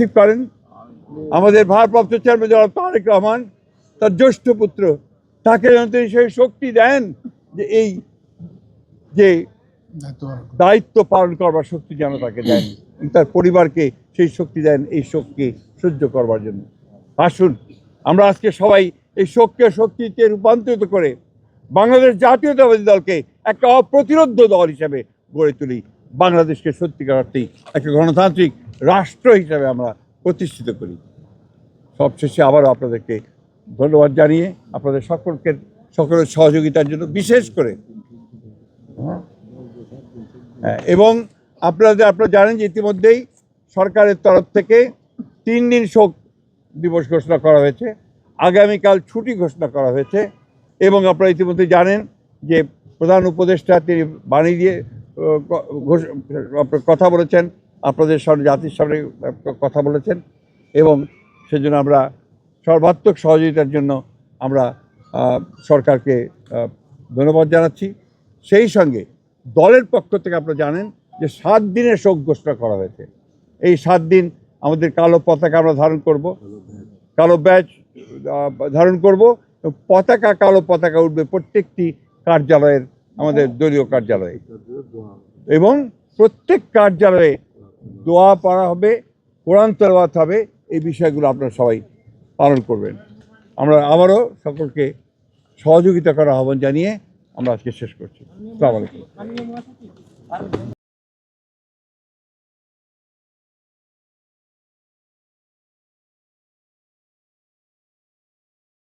Receive করেন। আমাদের ভারপ্রাপ্ত চেয়ারম্যান জনাব তারেক রহমান তার জ্যেষ্ঠ পুত্র। তাকে যেন তিনি সেই শক্তি দেন যে এই যে দায়িত্ব পালন করবার শক্তি যেন তাকে দেন। তার পরিবারকে সেই শক্তি দেন এই শোককে সহ্য করবার জন্য। আসুন আমরা আজকে সবাই এই শোককে শক্তিতে রূপান্তরিত করে বাংলাদেশ জাতীয়তাবাদী দলকে একটা অপ্রতিরোধ দল হিসেবে গড়ে তুলি। বাংলাদেশকে সত্যিকার অর্থেই একটা গণতান্ত্রিক রাষ্ট্র হিসাবে আমরা প্রতিষ্ঠিত করি। সবশেষে আবারও আপনাদেরকে ধন্যবাদ জানিয়ে আপনাদের সকলকে সকলের সহযোগিতার জন্য বিশেষ করে। হ্যাঁ, এবং আপনাদের আপনারা জানেন যে ইতিমধ্যেই সরকারের তরফ থেকে তিন দিন শোক দিবস ঘোষণা করা হয়েছে আগামীকাল ছুটি ঘোষণা করা হয়েছে এবং আপনারা ইতিমধ্যে জানেন যে প্রধান উপদেষ্টা তিনি বাণী দিয়ে কথা বলেছেন। আপনাদের সামনে, জাতির সামনে কথা বলেছেন এবং সেজন্য আমরা সর্বাত্মক সহযোগিতার জন্য আমরা সরকারকে ধন্যবাদ জানাচ্ছি। সেই সঙ্গে দলের পক্ষ থেকে আপনারা জানেন যে সাত দিনের শোক ঘোষণা করা হয়েছে। এই সাত দিন আমাদের কালো পতাকা আমরা ধারণ করব। কালো ব্যাচ ধারণ করব। পতাকা, কালো পতাকা উঠবে প্রত্যেকটি কার্যালয়ের, আমাদের দলীয় কার্যালয়ে। এবং প্রত্যেক কার্যালয়ে দোয়া পড়া হবে, কোরআন তেলাওয়াত হবে, এই বিষয়গুলো আপনারা সবাই পালন করবেন। আমরা আবারও সকলকে সহযোগিতা করার আহ্বান জানিয়ে আমরা আজকে শেষ করছি। আসসালামু আলাইকুম।